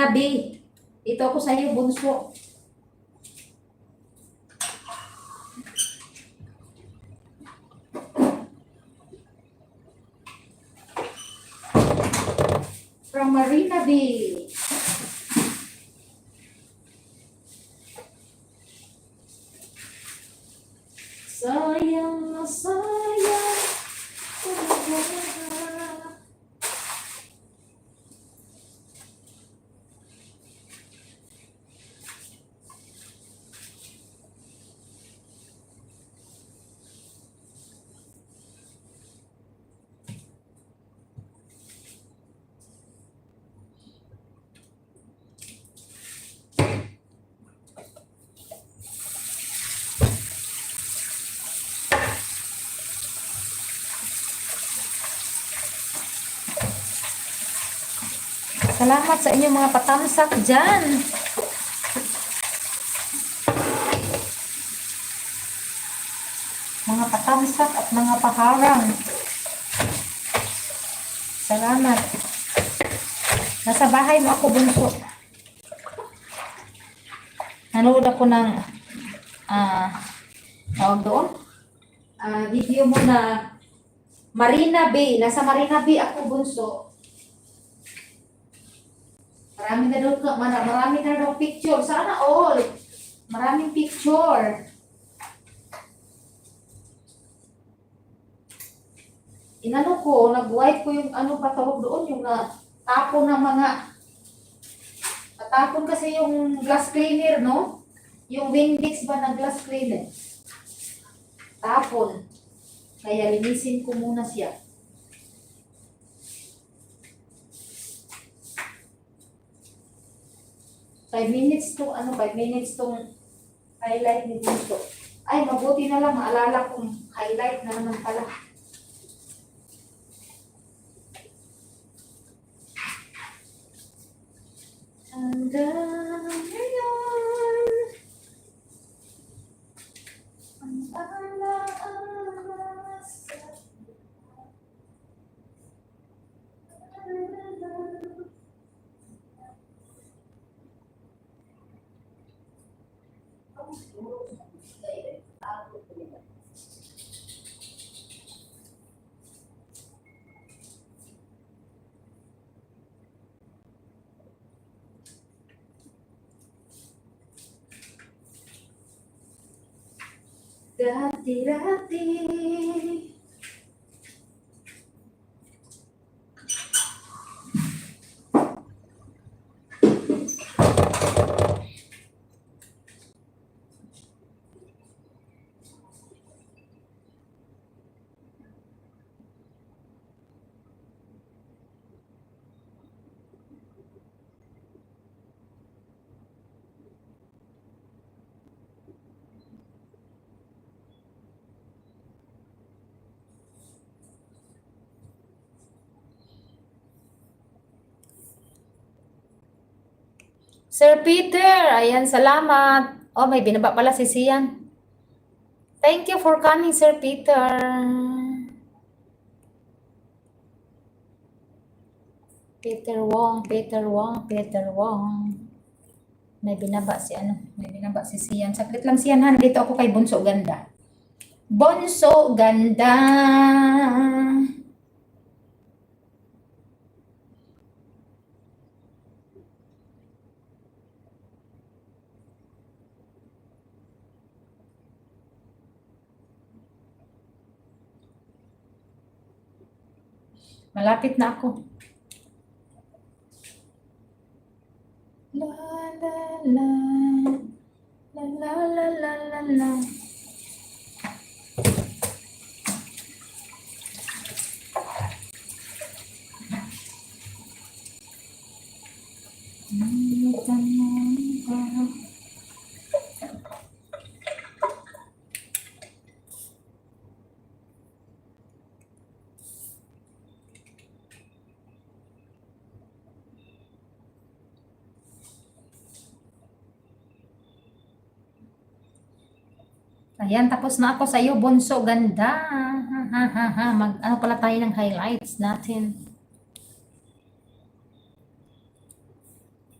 Marina Bay. Ito ako sa iyo, bunso. From Marina Bay. Na sayang. Salamat sa inyong mga patamsak dyan. Mga patamsak at mga paharang. Salamat. Nasa bahay mo ako, bunso. Nanood ako ng ah tawag doon? Ah, video mo na Marina Bay. Nasa Marina Bay ako, bunso. Marami na daw, mar- marami na daw picture. Sana all. Maraming picture. Inano ko, nag-wipe ko yung ano ba tawag doon, yung na tapon ng mga Natapon kasi yung glass cleaner, no? Yung Windex ba na glass cleaner? Tapon. Kaya linisin ko muna siya. Five minutes to, ano, five minutes tong highlight ni Bunso. Ay, mabuti na lang, maalala kong highlight na naman pala. Hanggang ngayon, ang alaala Dati-dati Sir Peter, ayan, salamat. Oh, may binaba pala si Sian. Thank you for coming, Sir Peter. Peter Wong, Peter Wong, Peter Wong. May binaba si ano, may binaba si Sian. Saglit lang Sian ha, dito ako kay Bunso Ganda. Bonso Ganda. Malapit na ako. La la la. La la la la la. Ayan, tapos na ako sa iyo, Bonso. Ganda. Ha, ha, ha, ha. Mag, ano pala tayo ng highlights natin.